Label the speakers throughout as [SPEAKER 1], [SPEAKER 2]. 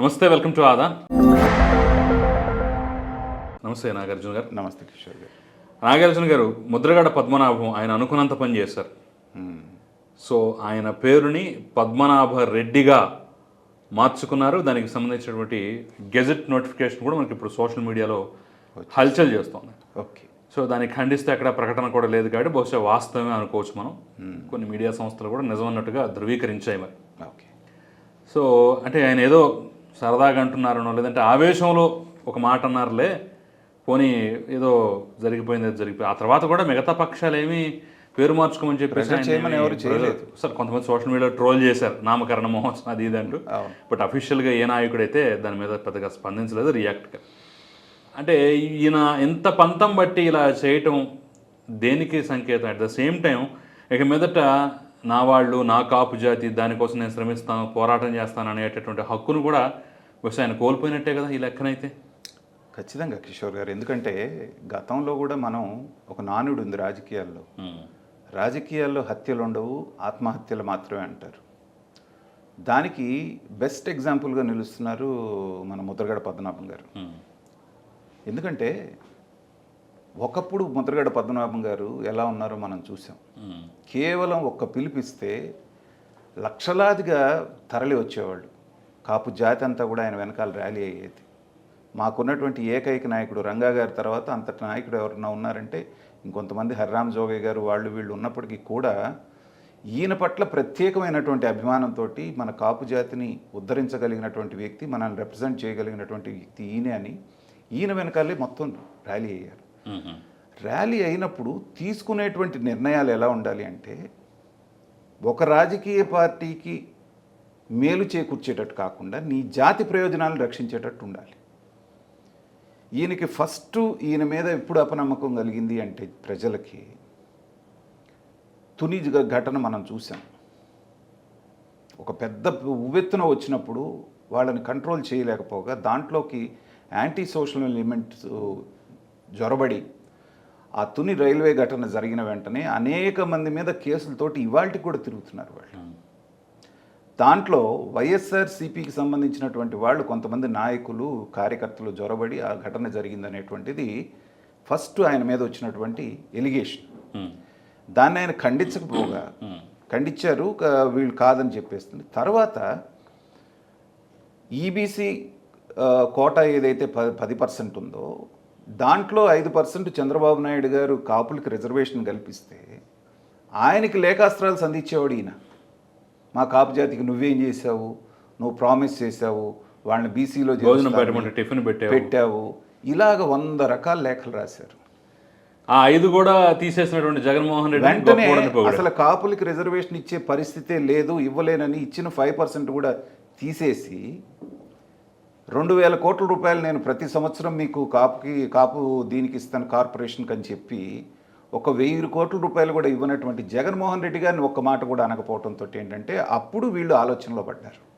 [SPEAKER 1] నమస్తే welcome to ఆదా. నమస్తే నాగార్జున గారు.
[SPEAKER 2] నమస్తే కిషోర్ గారు.
[SPEAKER 1] నాగార్జున గారు ముద్రగడ పద్మనాభం ఆయన అనుకున్నంత పని చేశారు. సో ఆయన పేరుని పద్మనాభ రెడ్డిగా మార్చుకున్నారు. దానికి సంబంధించినటువంటి గెజెట్ నోటిఫికేషన్ కూడా మనకి ఇప్పుడు సోషల్ మీడియాలో హల్చల్ చేస్తోంది.
[SPEAKER 2] ఓకే.
[SPEAKER 1] సో దాన్ని ఖండిస్తే అక్కడ ప్రకటన కూడా లేదు కాబట్టి బహుశా వాస్తవమే అనుకోవచ్చు మనం. కొన్ని మీడియా సంస్థలు కూడా నిజం అన్నట్టుగా ధృవీకరించాయి మరి.
[SPEAKER 2] ఓకే.
[SPEAKER 1] సో అంటే ఆయన ఏదో సరదాగా అంటున్నారనో లేదంటే ఆవేశంలో ఒక మాట అన్నారులే పోనీ ఏదో జరిగిపోయింది ఏదో జరిగిపోయింది ఆ తర్వాత కూడా మిగతా పక్షాలు ఏమీ పేరు మార్చుకోమని చెప్పేసి
[SPEAKER 2] ఎవరు చేయలేదు.
[SPEAKER 1] సార్ కొంతమంది సోషల్ మీడియాలో ట్రోల్ చేశారు నామకరణ మహోత్సవం అది ఇది అంటూ. బట్ అఫీషియల్గా ఏ నాయకుడైతే దాని మీద పెద్దగా స్పందించలేదు రియాక్ట్గా అంటే ఈయన ఎంత పంతం బట్టి ఇలా చేయటం దేనికి సంకేతం అట్ ద సేమ్ టైం ఇక మీదట నా వాళ్ళు నా కాపు జాతి దానికోసం నేను శ్రమిస్తాను పోరాటం చేస్తాను అనేటటువంటి హక్కును కూడా బహుశా ఆయన కోల్పోయినట్టే కదా ఈ లెక్కనైతే?
[SPEAKER 2] ఖచ్చితంగా కిషోర్ గారు. ఎందుకంటే గతంలో కూడా మనం ఒక నానుడు ఉంది రాజకీయాల్లో. రాజకీయాల్లో హత్యలు ఉండవు ఆత్మహత్యలు మాత్రమే అంటారు. దానికి బెస్ట్ ఎగ్జాంపుల్గా నిలుస్తున్నారు మన ముద్రగడ పద్మనాభం గారు. ఎందుకంటే ఒకప్పుడు ముద్రగడ పద్మనాభం గారు ఎలా ఉన్నారో మనం చూసాం. కేవలం ఒక్క పిలిపిస్తే లక్షలాదిగా తరలి వచ్చేవాళ్ళు. కాపు జాతి అంతా కూడా ఆయన వెనకాల ర్యాలీ అయ్యేది. మాకున్నటువంటి ఏకైక నాయకుడు రంగా గారి తర్వాత అంతటి నాయకుడు ఎవరన్నా ఉన్నారంటే ఇంకొంతమంది హరిరామ్ జోగే గారు వాళ్ళు వీళ్ళు ఉన్నప్పటికీ కూడా ఈయన పట్ల ప్రత్యేకమైనటువంటి అభిమానంతో మన కాపు జాతిని ఉద్ధరించగలిగినటువంటి వ్యక్తి మనల్ని రిప్రజెంట్ చేయగలిగినటువంటి వ్యక్తి ఈయనే అని ఈయన వెనకాలే మొత్తం ర్యాలీ అయ్యారు. ర్యాలీ అయినప్పుడు తీసుకునేటువంటి నిర్ణయాలు ఎలా ఉండాలి అంటే ఒక రాజకీయ పార్టీకి మేలు చేకూర్చేటట్టు కాకుండా నీ జాతి ప్రయోజనాలను రక్షించేటట్టు ఉండాలి. ఈయనకి ఫస్ట్ ఈయన మీద ఎప్పుడు అపనమ్మకం కలిగింది అంటే ప్రజలకి తుని ఘటన మనం చూసాం ఒక పెద్ద ఉవ్వెత్తున వచ్చినప్పుడు వాళ్ళని కంట్రోల్ చేయలేకపోగా దాంట్లోకి యాంటీ సోషల్ ఎలిమెంట్స్ జొరబడి ఆ తుని రైల్వే ఘటన జరిగిన వెంటనే అనేక మంది మీద కేసులతోటి ఇవాళకి కూడా తిరుగుతున్నారు వాళ్ళు. దాంట్లో వైఎస్ఆర్ సిపికి సంబంధించినటువంటి వాళ్ళు కొంతమంది నాయకులు కార్యకర్తలు జొరబడి ఆ ఘటన జరిగిందనేటువంటిది ఫస్ట్ ఆయన మీద వచ్చినటువంటి ఎలిగేషన్. దాన్ని ఆయన ఖండించకపోగా ఖండించారు వీళ్ళు కాదని చెప్పేస్తుంది. తర్వాత ఈబీసీ కోటా ఏదైతే ప పది పర్సెంట్ ఉందో దాంట్లో ఐదు పర్సెంట్ చంద్రబాబు నాయుడు గారు కాపులకి రిజర్వేషన్ కల్పిస్తే ఆయనకి లేఖాస్త్రాలు సంధించేవాడు ఈయన. మా కాపు జాతికి నువ్వేం చేసావు నువ్వు ప్రామిస్ చేసావు వాళ్ళని బీసీలో
[SPEAKER 1] టిఫిన్ పెట్టావు.
[SPEAKER 2] పెట్టావు. ఇలాగ వంద రకాల లేఖలు రాశారు.
[SPEAKER 1] ఆ ఐదు కూడా తీసేసినటువంటి జగన్మోహన్ రెడ్డి
[SPEAKER 2] వెంటనే. అసలు కాపులకి రిజర్వేషన్ ఇచ్చే పరిస్థితే లేదు ఇవ్వలేనని ఇచ్చిన ఫైవ్ పర్సెంట్ కూడా తీసేసి రెండు వేల కోట్ల రూపాయలు నేను ప్రతి సంవత్సరం మీకు కాపుకి కాపు దీనికి ఇస్తాను కార్పొరేషన్కి అని చెప్పి ఒక వెయ్యి కోట్ల రూపాయలు కూడా ఇవ్వనటువంటి జగన్మోహన్ రెడ్డి గారిని ఒక్క మాట కూడా అనకపోవడంతో ఏంటంటే అప్పుడు వీళ్ళు ఆలోచనలో పడ్డారు.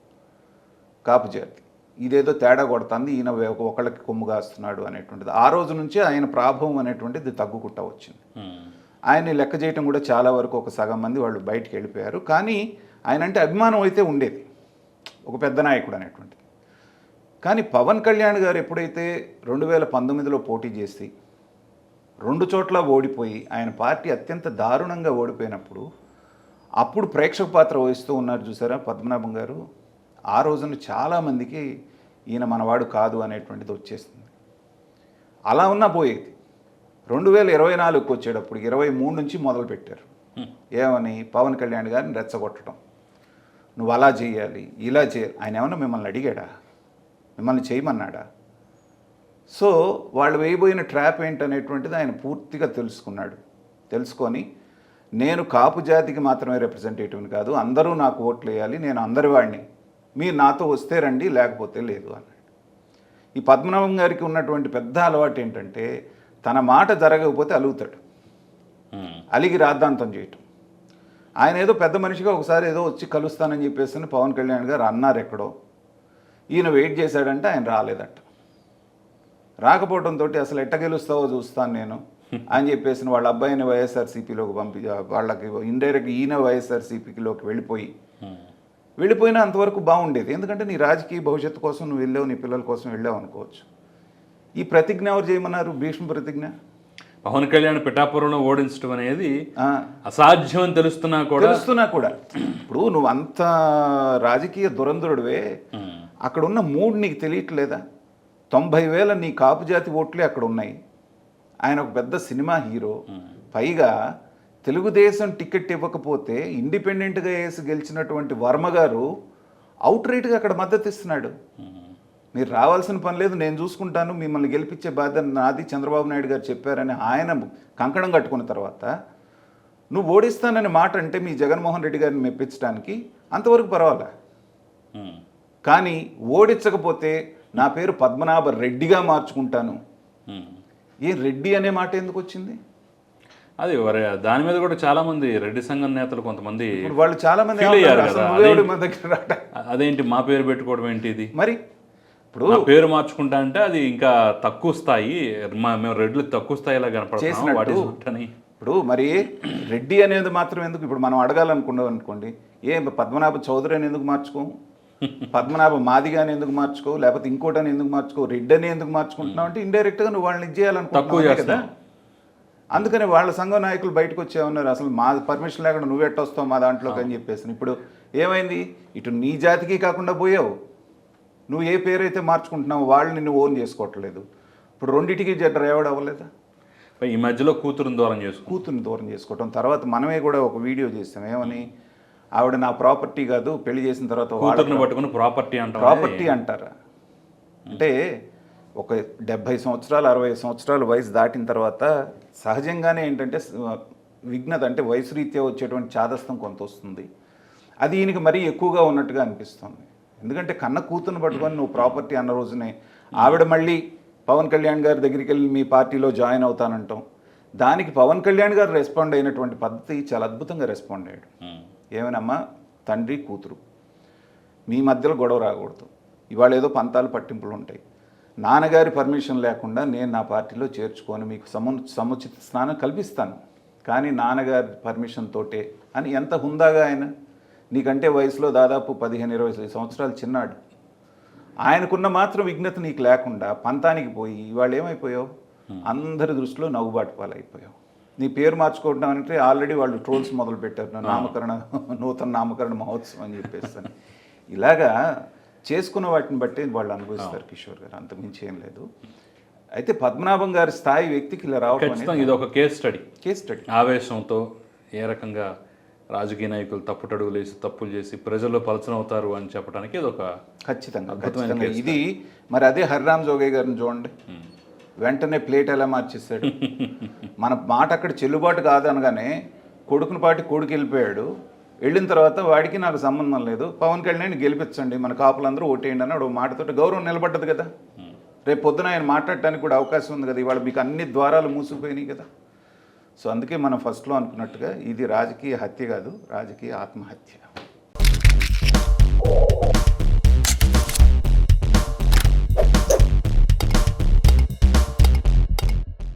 [SPEAKER 2] కాపు జాతి. ఇదేదో తేడా కొడుతుంది ఈయన ఒక- ఒకళ్ళకి కొమ్ము కాస్తున్నాడు అనేటువంటిది. ఆ రోజు నుంచే ఆయన ప్రాభవం అనేటువంటిది తగ్గుకుంటా వచ్చింది.
[SPEAKER 1] ఉమ్.
[SPEAKER 2] ఆయన్ని లెక్క చేయటం కూడా చాలా వరకు ఒక సగం మంది వాళ్ళు బయటికి వెళ్ళిపోయారు. కానీ ఆయన అంటే అభిమానం అయితే ఉండేది. ఒక పెద్ద నాయకుడు అనేటువంటిది. కానీ పవన్ కళ్యాణ్ గారు ఎప్పుడైతే రెండు వేల పంతొమ్మిదిలో పోటీ చేసి రెండు చోట్ల ఓడిపోయి ఆయన పార్టీ అత్యంత దారుణంగా ఓడిపోయినప్పుడు అప్పుడు ప్రేక్షక పాత్ర వహిస్తూ ఉన్నారు చూసారా పద్మనాభం గారు. ఆ రోజున చాలామందికి ఈయన మనవాడు కాదు అనేటువంటిది వచ్చేసింది. అలా ఉన్నా పోయేది. రెండు వేల ఇరవై నాలుగుకి వచ్చేటప్పుడు ఇరవై మూడు నుంచి మొదలు పెట్టారు. ఏమని? పవన్ కళ్యాణ్ గారిని రెచ్చగొట్టడం. నువ్వు అలా చేయాలి ఇలా చేయాలి. ఆయన ఏమన్నా మిమ్మల్ని అడిగాడా? మిమ్మల్ని చేయమన్నాడా? సో వాళ్ళు వేయబోయిన ట్రాప్ ఏంటనేటువంటిది ఆయన పూర్తిగా తెలుసుకున్నాడు. తెలుసుకొని నేను కాపు జాతికి మాత్రమే రిప్రజెంటేటివ్ని కాదు అందరూ నాకు ఓట్లు వేయాలి నేను అందరి వాడిని. మీరు నాతో వస్తే రండి లేకపోతే లేదు అన్నాడు. ఈ పద్మనాభం గారికి ఉన్నటువంటి పెద్ద అలవాటు ఏంటంటే తన మాట జరగకపోతే అలుగుతాడు. అలిగి రాద్ధాంతం చేయటం. ఆయన ఏదో పెద్ద మనిషిగా ఒకసారి ఏదో వచ్చి కలుస్తానని చెప్పేసి పవన్ కళ్యాణ్ గారు అన్నారు ఎక్కడో. ఈయన వెయిట్ చేశాడంటే ఆయన రాలేదట. రాకపోవడంతో అసలు ఎట్ట గెలుస్తావో చూస్తాను నేను అని చెప్పేసి వాళ్ళ అబ్బాయిని వైఎస్ఆర్సీపీలోకి పంపి వాళ్ళకి ఇండైరెక్ట్ ఈయన వైఎస్ఆర్సీపీలోకి వెళ్ళిపోయి. వెళ్ళిపోయినా అంతవరకు బాగుండేది. ఎందుకంటే నీ రాజకీయ భవిష్యత్తు కోసం నువ్వు వెళ్ళావు నీ పిల్లల కోసం వెళ్ళావు అనుకోవచ్చు. ఈ ప్రతిజ్ఞ ఎవరు చేయమన్నారు? భీష్మ ప్రతిజ్ఞ?
[SPEAKER 1] పవన్ కళ్యాణ్ పిఠాపురంలో ఓడించడం అనేది అసాధ్యం అని తెలుస్తున్నా కూడా.
[SPEAKER 2] తెలుస్తున్నా కూడా. ఇప్పుడు నువ్వు అంత రాజకీయ దురంధరుడివే అక్కడ ఉన్న మూడు నీకు తెలియట్లేదా? తొంభై వేల నీ కాపు జాతి ఓట్లే అక్కడ ఉన్నాయి ఆయన ఒక పెద్ద సినిమా హీరో. పైగా తెలుగుదేశం టికెట్ ఇవ్వకపోతే ఇండిపెండెంట్గా వేసి గెలిచినటువంటి వర్మ గారు అవుట్ రైట్గా అక్కడ మద్దతు ఇస్తున్నాడు. మీరు రావాల్సిన పని లేదు నేను చూసుకుంటాను మిమ్మల్ని గెలిపించే బాధ్యత నాది చంద్రబాబు నాయుడు గారు చెప్పారని ఆయన కంకణం కట్టుకున్న తర్వాత నువ్వు ఓడిస్తానని మాట అంటే మీ జగన్మోహన్ రెడ్డి గారిని మెప్పించడానికి అంతవరకు పర్వాలే. కానీ ఓడించకపోతే నా పేరు పద్మనాభ రెడ్డిగా మార్చుకుంటాను. ఏ రెడ్డి అనే మాట ఎందుకు వచ్చింది?
[SPEAKER 1] అది దాని మీద కూడా చాలా మంది రెడ్డి సంఘం నేతలు కొంతమంది
[SPEAKER 2] వాళ్ళు చాలా మంది
[SPEAKER 1] అదేంటి?
[SPEAKER 2] మా
[SPEAKER 1] పేరు పెట్టుకోవడం ఏంటి ఇది
[SPEAKER 2] మరి ఇప్పుడు
[SPEAKER 1] పేరు మార్చుకుంటా అంటే అది ఇంకా తక్కువ స్థాయి మేము రెడ్లు తక్కువ స్థాయిలో అని.
[SPEAKER 2] ఇప్పుడు మరి రెడ్డి అనేది మాత్రం ఎందుకు ఇప్పుడు మనం అడగాలనుకున్నాం అనుకోండి ఏ పద్మనాభ చౌదరి అని ఎందుకు మార్చుకో పద్మనాభ మాదిగా అని ఎందుకు మార్చుకో? లేకపోతే ఇంకోటి అని ఎందుకు మార్చుకో? రెడ్డి అని ఎందుకు మార్చుకుంటున్నావు అంటే ఇండైరెక్ట్గా నువ్వు వాళ్ళని చేయాలనుకుంటున్నావు కదా. అందుకని వాళ్ళ సంఘ నాయకులు బయటకు వచ్చేమన్నారు అసలు మా పర్మిషన్ లేకుండా నువ్వు ఎట్టొస్తావు మా దాంట్లోకి అని చెప్పేసి. ఇప్పుడు ఏమైంది? ఇటు నీ జాతికి కాకుండా పోయావు. నువ్వు ఏ పేరైతే మార్చుకుంటున్నావు వాళ్ళు నిన్ను ఓన్ చేసుకోవట్లేదు. ఇప్పుడు రెండింటికి జడ్డ రేవడ అవ్వలేదా?
[SPEAKER 1] ఈ మధ్యలో కూతురుని దూరం చేసుకుంటాం
[SPEAKER 2] కూతుర్ని దూరం చేసుకోవటం. తర్వాత మనమే కూడా ఒక వీడియో చేస్తాం ఏమని? ఆవిడ నా ప్రాపర్టీ కాదు పెళ్ళి చేసిన తర్వాత
[SPEAKER 1] కూతురుని పట్టుకుని ప్రాపర్టీ అంటాం
[SPEAKER 2] ప్రాపర్టీ అంటారా. అంటే ఒక డెబ్భై సంవత్సరాలు అరవై సంవత్సరాల వయసు దాటిన తర్వాత సహజంగానే ఏంటంటే విఘ్నత అంటే వయసు రీత్యా వచ్చేటువంటి చాదస్తం కొంత వస్తుంది. అది ఈయనకి మరీ ఎక్కువగా ఉన్నట్టుగా అనిపిస్తుంది. ఎందుకంటే కన్న కూతురుని పట్టుకొని నువ్వు ప్రాపర్టీ అన్న రోజునే ఆవిడ మళ్ళీ పవన్ కళ్యాణ్ గారి దగ్గరికి వెళ్ళి మీ పార్టీలో జాయిన్ అవుతానంటాం. దానికి పవన్ కళ్యాణ్ గారు రెస్పాండ్ అయినటువంటి పద్ధతి చాలా అద్భుతంగా రెస్పాండ్ అయ్యాడు. ఏమనమ్మా తండ్రి కూతురు. మీ మధ్యలో గొడవ రాకూడదు. ఇవాళ ఏదో పంతాలు పట్టింపులు ఉంటాయి. నాన్నగారి పర్మిషన్ లేకుండా నేను నా పార్టీలో చేర్చుకొని మీకు సము సముచిత స్నానం కల్పిస్తాను. కానీ నాన్నగారి పర్మిషన్ తోటే అని ఎంత హుందాగా ఆయన? నీకంటే వయసులో దాదాపు పదిహేను ఇరవై సంవత్సరాలు చిన్నాడు. ఆయనకున్న మాత్రం విఘ్నత నీకు లేకుండా పంతానికి పోయి ఇవాళ ఏమైపోయావు అందరి దృష్టిలో నవ్వుబాటు పాలైపోయావు. నీ పేరు మార్చుకోవడం అంటే ఆల్రెడీ వాళ్ళు ట్రోల్స్ మొదలు పెట్టారు నామకరణ నూతన నామకరణ మహోత్సవం అని చెప్పేసి అని. ఇలాగా చేసుకున్న వాటిని బట్టి వాళ్ళు అనుభవిస్తారు కిషోర్ గారు. అంతకుమించి ఏం లేదు. అయితే పద్మనాభం గారి స్థాయి వ్యక్తికి ఇలా రావడం
[SPEAKER 1] ఇది ఒక కేస్ స్టడీ
[SPEAKER 2] కేస్ స్టడీ
[SPEAKER 1] ఆవేశంతో ఏ రకంగా రాజకీయ నాయకులు తప్పుటడుగులు వేసి తప్పులు చేసి ప్రజల్లో పలచన అవుతారు అని చెప్పడానికి ఇది ఒక
[SPEAKER 2] ఖచ్చితంగా ఇది మరి అదే హరిరామ్ జోగయ్య గారిని చూడండి. వెంటనే ప్లేట్ ఎలా మార్చేస్తాడు మన మాట అక్కడ చెల్లుబాటు కాదు అనగానే కొడుకుని పాటి కొడుకు వెళ్ళిపోయాడు. వెళ్ళిన తర్వాత వాడికి నాకు సంబంధం లేదు. పవన్ కళ్యాణ్ గెలిపించండి. మన కాపులందరూ ఓటేయండి అని మాటతో గౌరవం నిలబడ్డది కదా. రేపు పొద్దున ఆయన మాట్లాడటానికి కూడా అవకాశం ఉంది కదా. ఇవాళ మీకు అన్ని ద్వారాలు మూసిపోయినాయి కదా. సో అందుకే మనం ఫస్ట్లో అనుకున్నట్టుగా ఇది రాజకీయ హత్య కాదు. రాజకీయ ఆత్మహత్య.